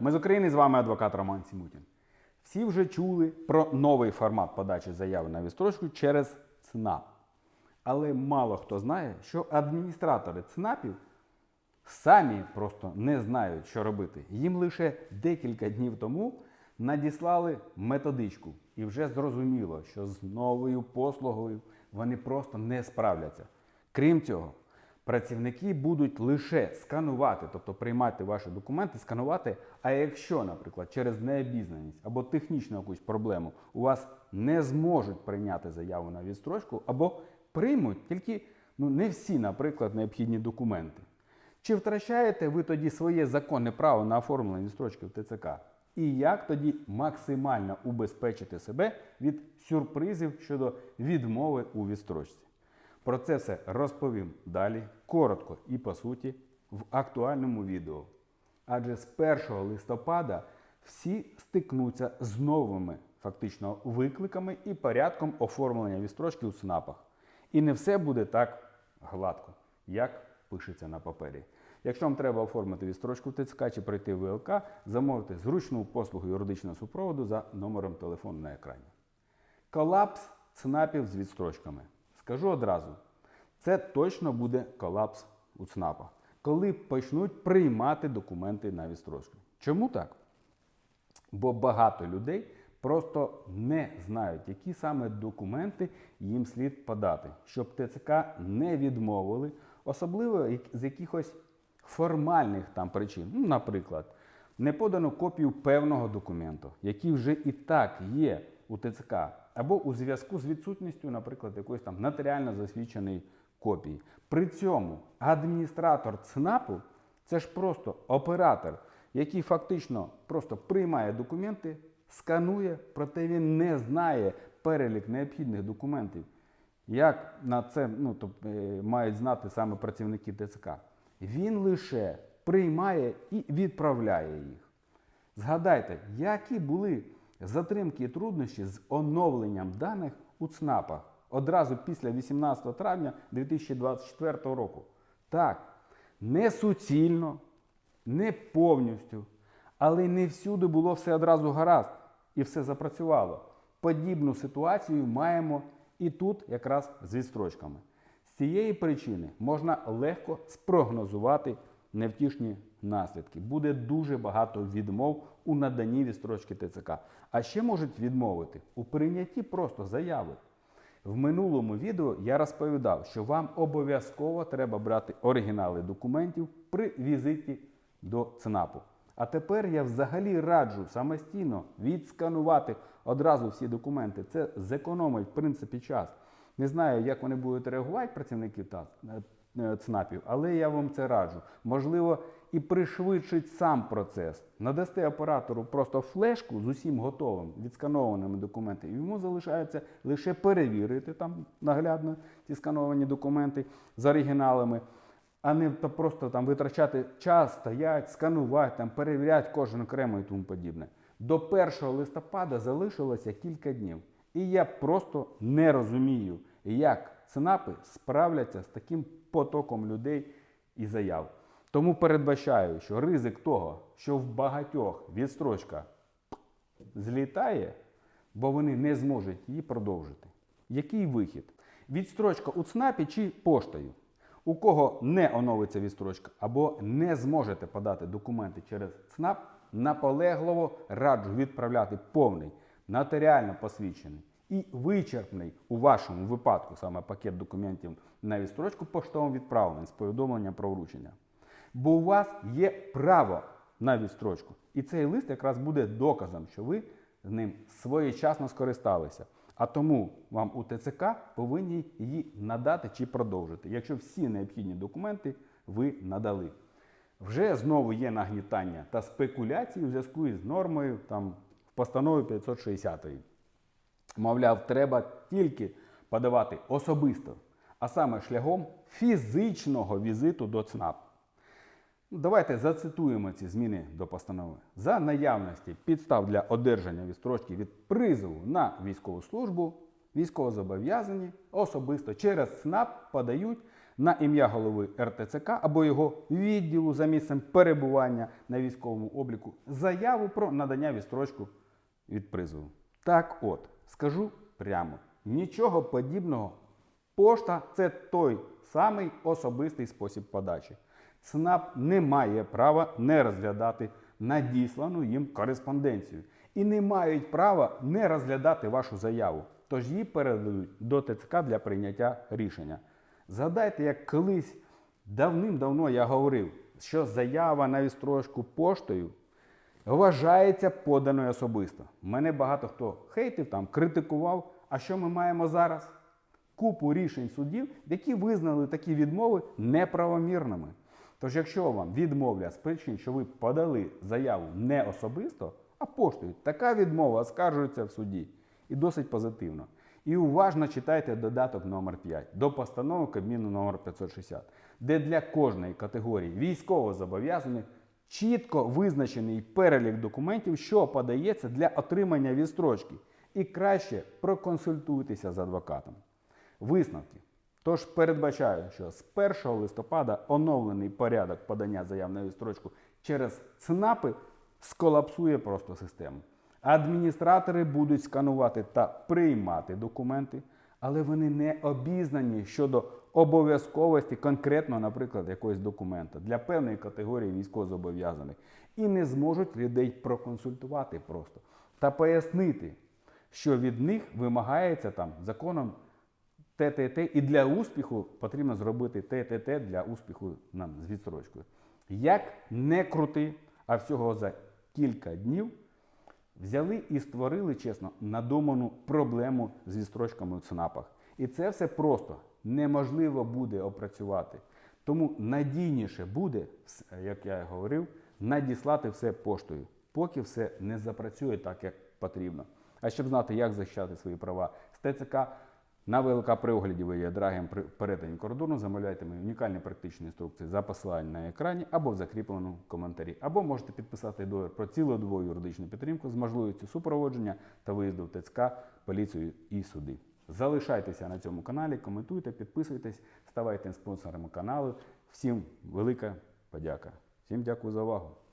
Ми з України з вами адвокат Роман Сімутін. Всі вже чули про новий формат подачі заяви на відстрочку через ЦНАП. Але мало хто знає, що адміністратори ЦНАПів самі просто не знають, що робити. Їм лише декілька днів тому надіслали методичку, і вже зрозуміло, що з новою послугою вони просто не справляться. Крім цього, працівники будуть лише сканувати, тобто приймати ваші документи, сканувати. А якщо, наприклад, через необізнаність або технічну якусь проблему у вас не зможуть прийняти заяву на відстрочку, або приймуть тільки ну, не всі, наприклад, необхідні документи. Чи втрачаєте ви тоді своє законне право на оформлення відстрочки в ТЦК? І як тоді максимально убезпечити себе від сюрпризів щодо відмови у відстрочці? Про це все розповім далі, коротко і по суті, в актуальному відео. Адже з 1 листопада всі стикнуться з новими фактично викликами і порядком оформлення відстрочки у СНАПах. І не все буде так гладко, як пишеться на папері. Якщо вам треба оформити відстрочку ТЦК чи пройти ВЛК, замовити зручну послугу юридичного супроводу за номером телефону на екрані. Колапс ЦНАПів з відстрочками. Скажу одразу, це точно буде колапс у ЦНАПах, коли почнуть приймати документи на відстрочку. Чому так? Бо багато людей просто не знають, які саме документи їм слід подати, щоб ТЦК не відмовили, особливо з якихось формальних там причин. Ну, наприклад, не подано копію певного документу, який вже і так є у ТЦК, або у зв'язку з відсутністю, наприклад, якоїсь там нотаріально засвідченої копії. При цьому адміністратор ЦНАПу це ж просто оператор, який фактично просто приймає документи, сканує, проте він не знає перелік необхідних документів. Як на це ну, тобто, мають знати саме працівники ТЦК? Він лише приймає і відправляє їх. Згадайте, які були затримки і труднощі з оновленням даних у ЦНАПах одразу після 18 травня 2024 року. Так, не суцільно, не повністю, але не всюди було все одразу гаразд і все запрацювало. Подібну ситуацію маємо і тут якраз з відстрочками. З цієї причини можна легко спрогнозувати невтішні наслідки. Буде дуже багато відмов у наданні відстрочки ТЦК. А ще можуть відмовити у прийнятті просто заяви. В минулому відео я розповідав, що вам обов'язково треба брати оригінали документів при візиті до ЦНАПу. А тепер я взагалі раджу самостійно відсканувати одразу всі документи. Це зекономить в принципі час. Не знаю, як вони будуть реагувати, працівники е, ЦНАПів, але я вам це раджу. Можливо, і пришвидшить сам процес. Надасте оператору просто флешку з усім готовим, відсканованими документами. Йому залишається лише перевірити там наглядно ці скановані документи з оригіналами, а не просто там витрачати час, стоять, сканувати, там, перевіряти кожен окремо і тому подібне. До 1 листопада залишилося кілька днів. І я просто не розумію, як ЦНАПи справляться з таким потоком людей і заяв. Тому передбачаю, що ризик того, що в багатьох відстрочка злітає, бо вони не зможуть її продовжити. Який вихід? Відстрочка у ЦНАПі чи поштою? У кого не оновиться відстрочка або не зможете подати документи через ЦНАП, наполегливо раджу відправляти повний, нотаріально посвідчений і вичерпний у вашому випадку саме пакет документів на відстрочку поштовим відправленням з повідомленням про вручення. Бо у вас є право на відстрочку. І цей лист якраз буде доказом, що ви з ним своєчасно скористалися. А тому вам у ТЦК повинні її надати чи продовжити, якщо всі необхідні документи ви надали. Вже знову є нагнітання та спекуляції у зв'язку із нормою там, в постанові 560. Мовляв, треба тільки подавати особисто, а саме шляхом фізичного візиту до ЦНАП. Давайте зацитуємо ці зміни до постанови. За наявності підстав для одержання відстрочки від призову на військову службу, військовозобов'язані особисто через СНАП подають на ім'я голови РТЦК або його відділу за місцем перебування на військовому обліку заяву про надання відстрочку від призову. Так от, скажу прямо, нічого подібного. Пошта це той самий особистий спосіб подачі. ЦНАП не має права не розглядати надіслану їм кореспонденцію і не мають права не розглядати вашу заяву. Тож її передадуть до ТЦК для прийняття рішення. Згадайте, як колись давним-давно я говорив, що заява на відстрочку поштою вважається поданою особисто. Мене багато хто хейтив там, критикував. А що ми маємо зараз? Купу рішень судів, які визнали такі відмови неправомірними. Тож, якщо вам відмовлять з причин, що ви подали заяву не особисто, а поштою, така відмова оскаржується в суді і досить позитивно. І уважно читайте додаток номер 5 до постанови Кабміну номер 560, де для кожної категорії військовозобов'язаних чітко визначений перелік документів, що подається для отримання відстрочки. І краще проконсультуйтеся з адвокатом. Висновки. Тож передбачаю, що з 1 листопада оновлений порядок подання заяв на відстрочку через ЦНАПи сколапсує просто систему. Адміністратори будуть сканувати та приймати документи, але вони не обізнані щодо обов'язковості конкретно, наприклад, якогось документа для певної категорії військовозобов'язаних і не зможуть людей проконсультувати просто та пояснити, що від них вимагається там законом ТТТ, і для успіху потрібно зробити ТТТ для успіху нам з відстрочкою. Як не крути, а всього за кілька днів взяли і створили, чесно, надуману проблему з відстрочками у ЦНАПах. І це все просто неможливо буде опрацювати. Тому надійніше буде, як я говорив, надіслати все поштою, поки все не запрацює так, як потрібно. А щоб знати, як захищати свої права з ТЦК, на ВЛК при огляді ви є драгом при перетині кордону, замовляйте мої унікальні практичні інструкції за посиланням на екрані або в закріпленому коментарі. Або можете підписати договір про цілодобову юридичну підтримку з можливістю супроводження та виїзду в ТЦК, поліцію і суди. Залишайтеся на цьому каналі, коментуйте, підписуйтесь, ставайте спонсорами каналу. Всім велика подяка. Всім дякую за увагу.